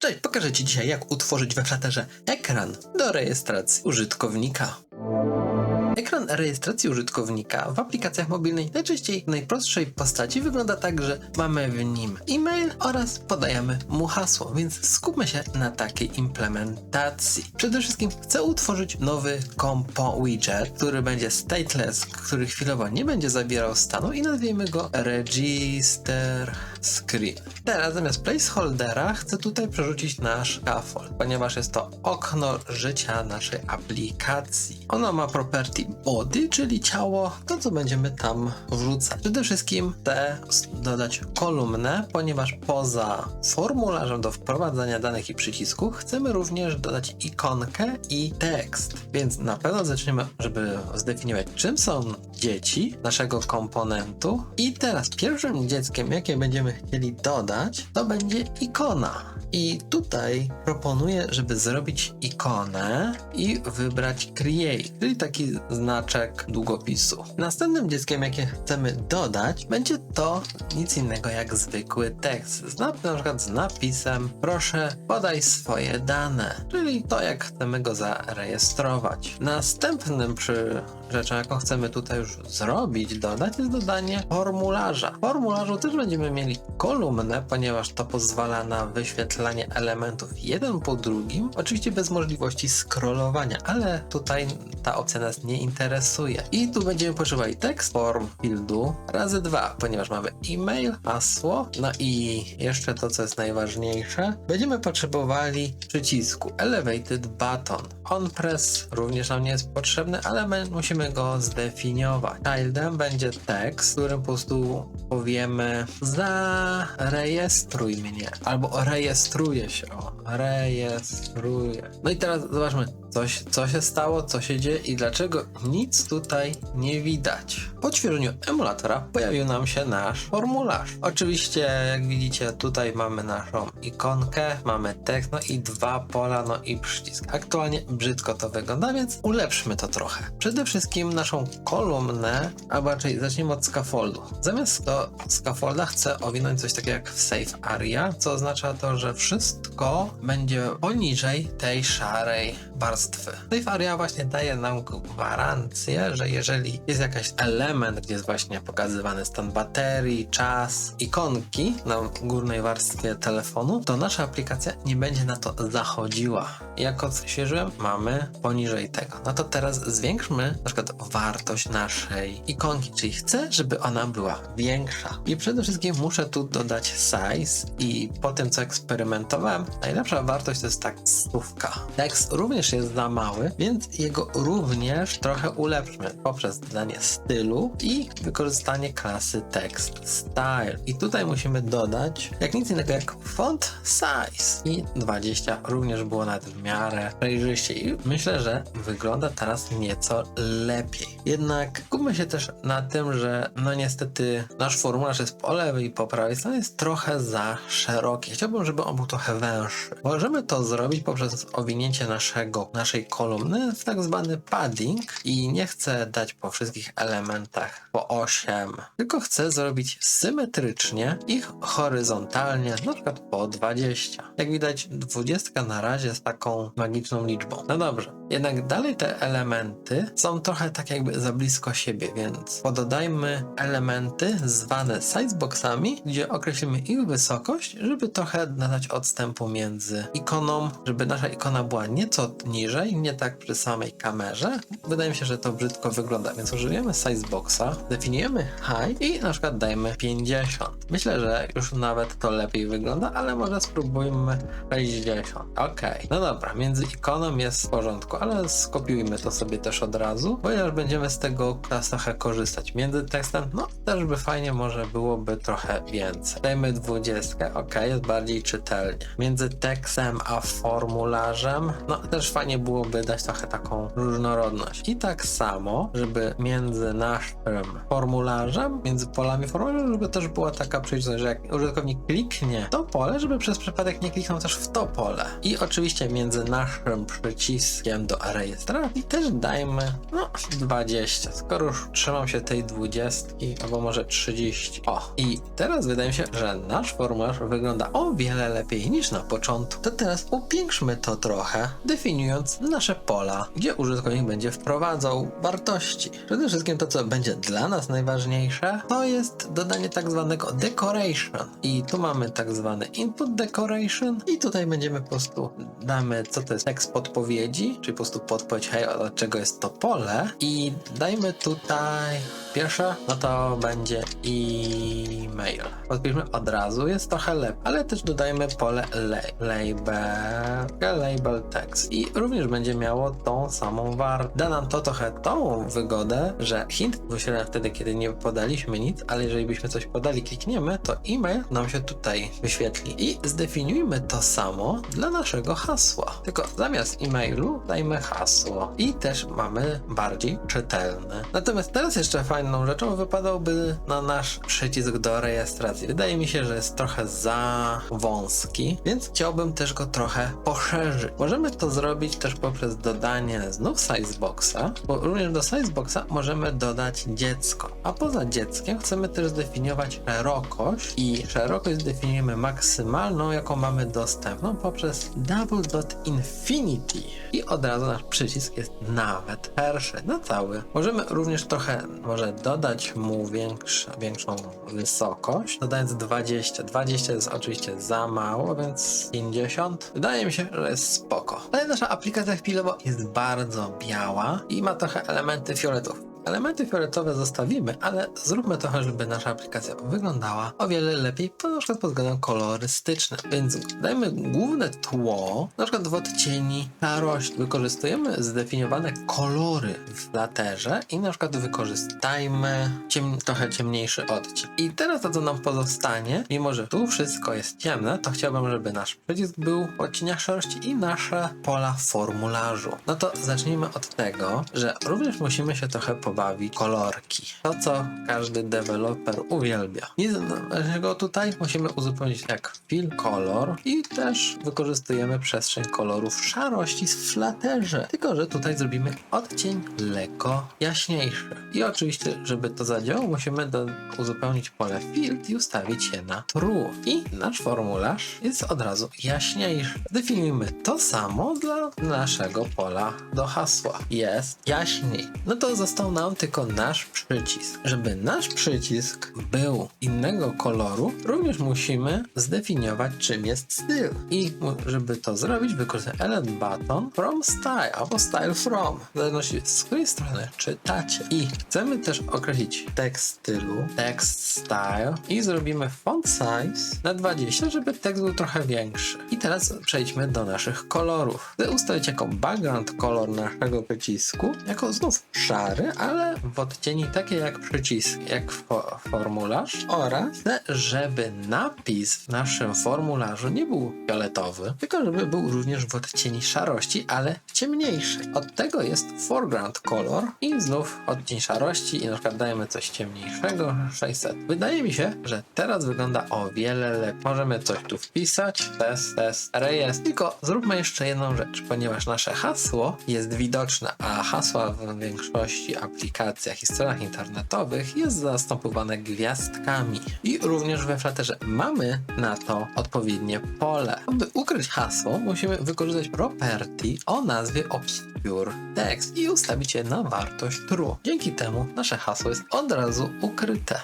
Cześć, pokażę Ci dzisiaj jak utworzyć we Flutterze ekran do rejestracji użytkownika. Ekran rejestracji użytkownika w aplikacjach mobilnych najczęściej w najprostszej postaci wygląda tak, że mamy w nim e-mail oraz podajemy mu hasło, więc skupmy się na takiej implementacji. Przede wszystkim chcę utworzyć nowy compo widget, który będzie stateless, który chwilowo nie będzie zabierał stanu i nazwijmy go register screen. Teraz zamiast placeholdera chcę tutaj przerzucić nasz scaffold, ponieważ jest to okno życia naszej aplikacji. Ono ma property body, czyli ciało, to co będziemy tam wrzucać. Przede wszystkim chcę dodać kolumnę, ponieważ poza formularzem do wprowadzania danych i przycisku chcemy również dodać ikonkę i tekst. Więc na pewno zaczniemy, żeby zdefiniować czym są dzieci naszego komponentu. I teraz pierwszym dzieckiem, jakie będziemy chcieli dodać, to będzie ikona. I tutaj proponuję, żeby zrobić ikonę i wybrać create, czyli taki znaczek długopisu. Następnym dzieckiem, jakie chcemy dodać, będzie to nic innego jak zwykły tekst. Na przykład z napisem proszę podaj swoje dane, czyli to jak chcemy go zarejestrować. Następnym przy rzeczą, jaką chcemy tutaj już zrobić, dodać, jest dodanie formularza. W formularzu też będziemy mieli kolumnę, ponieważ to pozwala na wyświetlanie elementów jeden po drugim, oczywiście bez możliwości scrollowania, ale tutaj ta opcja nas nie interesuje. I tu będziemy potrzebowali tekst form fieldu razy dwa, ponieważ mamy e-mail, hasło, no i jeszcze to, co jest najważniejsze, będziemy potrzebowali przycisku elevated button. On press również nam nie jest potrzebny, ale my musimy go zdefiniować. Childem będzie tekst, którym po prostu powiemy zarejestruj mnie, albo rejestruje się, o, rejestruje. No i teraz zobaczmy, coś, co się stało, co się dzieje i dlaczego nic tutaj nie widać. Po odświeżeniu emulatora pojawił nam się nasz formularz. Oczywiście, jak widzicie, tutaj mamy naszą ikonkę, mamy tekst, no i dwa pola, no i przycisk. Aktualnie brzydko to wygląda, więc ulepszmy to trochę. Przede wszystkim naszą kolumnę, a raczej zacznijmy od scaffoldu. Zamiast to scaffolda chcę owinąć coś takiego jak safe area, co oznacza to, że wszystko będzie poniżej tej szarej warstwy. Safe area właśnie daje nam gwarancję, że jeżeli jest jakiś element, gdzie jest właśnie pokazywany stan baterii, czas, ikonki na górnej warstwie telefonu, to nasza aplikacja nie będzie na to zachodziła. Jak odświeżyłem, mamy poniżej tego. No to teraz zwiększmy na przykład wartość naszej ikonki, czyli chcę, żeby ona była większa. I przede wszystkim muszę tu dodać size i po tym co eksperymentowałem, najlepsza wartość to jest tak stówka. Tekst również jest za mały, więc jego również trochę ulepszmy poprzez dodanie stylu i wykorzystanie klasy text style. I tutaj musimy dodać jak nic innego jak font size i 20 również było nawet w miarę przejrzyście i myślę, że wygląda teraz nieco lepiej. Jednak skupmy się też na tym, że no niestety nasz formularz jest po lewej i po prawej stronie jest trochę za szeroki. Chciałbym, żeby on był trochę węższy. Możemy to zrobić poprzez owinięcie naszego, naszej kolumny w tak zwany padding i nie chcę dać po wszystkich elementach po 8, tylko chcę zrobić symetrycznie i horyzontalnie, na przykład po 20. Jak widać 20 na razie jest taką magiczną liczbą. No dobrze, jednak dalej te elementy są trochę tak jakby za blisko siebie, więc pododajmy elementy zwane sizeboxami, gdzie określimy ich wysokość, żeby trochę nadać odstępu między ikoną, żeby nasza ikona była nieco niżej, nie tak przy samej kamerze. Wydaje mi się, że to brzydko wygląda, więc użyjemy sizeboxa, definiujemy high i na przykład dajmy 50. Myślę, że już nawet to lepiej wygląda, ale może spróbujmy 60. Ok, no dobra, między ikoną jest w porządku, ale skopiujmy to sobie też od razu, ponieważ będziemy z tego trochę korzystać. Między tekstem, no też by fajnie może byłoby trochę więcej. Dajmy 20, ok, jest bardziej czytelnie. Między tekstem a formularzem, no też fajnie byłoby dać trochę taką różnorodność. I tak samo, żeby między naszym formularzem, między polami formularzem, żeby też była taka przejrzystość, że jak użytkownik kliknie to pole, żeby przez przypadek nie kliknął też w to pole. I oczywiście między naszym przyciskiem do rejestracji też dajmy no 20, skoro już trzymam się tej 20 albo może 30. O, i teraz wydaje mi się, że nasz formularz wygląda o wiele lepiej niż na początku. To teraz upiększmy to trochę, nasze pola, gdzie użytkownik będzie wprowadzał wartości. Przede wszystkim to, co będzie dla nas najważniejsze, to jest dodanie tak zwanego decoration. I tu mamy tak zwany input decoration i tutaj będziemy po prostu damy, co to jest tekst podpowiedzi, czyli po prostu podpowiedź, hej, od czego jest to pole i dajmy tutaj pierwsze, no to będzie e-mail. Podpiszmy od razu, jest trochę lepiej, ale też dodajmy pole la- label, label text i również będzie miało tą samą wartość. Da nam to trochę tą wygodę, że hint wyświetla wtedy, kiedy nie podaliśmy nic, ale jeżeli byśmy coś podali, klikniemy, to e-mail nam się tutaj wyświetli. I zdefiniujmy to samo dla naszego hasła. Tylko zamiast e-mailu dajmy hasło. I też mamy bardziej czytelne. Natomiast teraz jeszcze fajną rzeczą wypadałoby na nasz przycisk do rejestracji. Wydaje mi się, że jest trochę za wąski, więc chciałbym też go trochę poszerzyć. Możemy to zrobić też poprzez dodanie znów sizeboxa, bo również do sizeboxa możemy dodać dziecko. A poza dzieckiem chcemy też zdefiniować szerokość i szerokość zdefiniujemy maksymalną, jaką mamy dostępną poprzez double.infinity i od razu nasz przycisk jest nawet szerszy na cały. Możemy również trochę może dodać mu większe, większą wysokość, dodając 20. 20 jest oczywiście za mało, więc 50. Wydaje mi się, że jest spoko. Ale nasza aplikacja chwilowo jest bardzo biała i ma trochę elementy fioletów. Elementy fioletowe zostawimy, ale zróbmy trochę, żeby nasza aplikacja wyglądała o wiele lepiej, na przykład pod względem kolorystycznym. Więc dajmy główne tło, na przykład w odcieni szarość. Wykorzystujemy zdefiniowane kolory w laterze i na przykład wykorzystajmy ciem, trochę ciemniejszy odcień. I teraz to, co nam pozostanie, mimo że tu wszystko jest ciemne, to chciałbym, żeby nasz przycisk był w odcieniach szarości i nasze pola w formularzu. No to zacznijmy od tego, że również musimy się trochę pobawić kolorki. To, co każdy deweloper uwielbia. I dlaczego tutaj musimy uzupełnić jak fill color i też wykorzystujemy przestrzeń kolorów szarości w flaterze. Tylko, że tutaj zrobimy odcień lekko jaśniejszy. I oczywiście, żeby to zadziałało, musimy do, uzupełnić pole fill i ustawić je na true. I nasz formularz jest od razu jaśniejszy. Zdefiniujmy to samo dla naszego pola do hasła. Jest jaśniej. No to został nam tylko nasz przycisk. Żeby nasz przycisk był innego koloru, również musimy zdefiniować, czym jest styl. I żeby to zrobić, wykorzystaj element button from style albo style from. W zależności z której strony czytacie. I chcemy też określić tekst stylu, tekst style i zrobimy font size na 20, żeby tekst był trochę większy. I teraz przejdźmy do naszych kolorów. Chcę ustawić jako background kolor naszego przycisku, jako znów szary, ale w odcieni takie jak przycisk, jak fo formularz oraz żeby napis w naszym formularzu nie był fioletowy, tylko żeby był również w odcieni szarości, ale w ciemniejszej. Od tego jest foreground color i znów odcień szarości i na przykład dajemy coś ciemniejszego 600. Wydaje mi się, że teraz wygląda o wiele lepiej. Możemy coś tu wpisać, test, test, rejestr, tylko zróbmy jeszcze jedną rzecz, ponieważ nasze hasło jest widoczne, a hasła w większości aplikacjach i stronach internetowych jest zastępowane gwiazdkami. I również we Flutterze mamy na to odpowiednie pole. Aby ukryć hasło, musimy wykorzystać property o nazwie obscure text i ustawić je na wartość true. Dzięki temu nasze hasło jest od razu ukryte.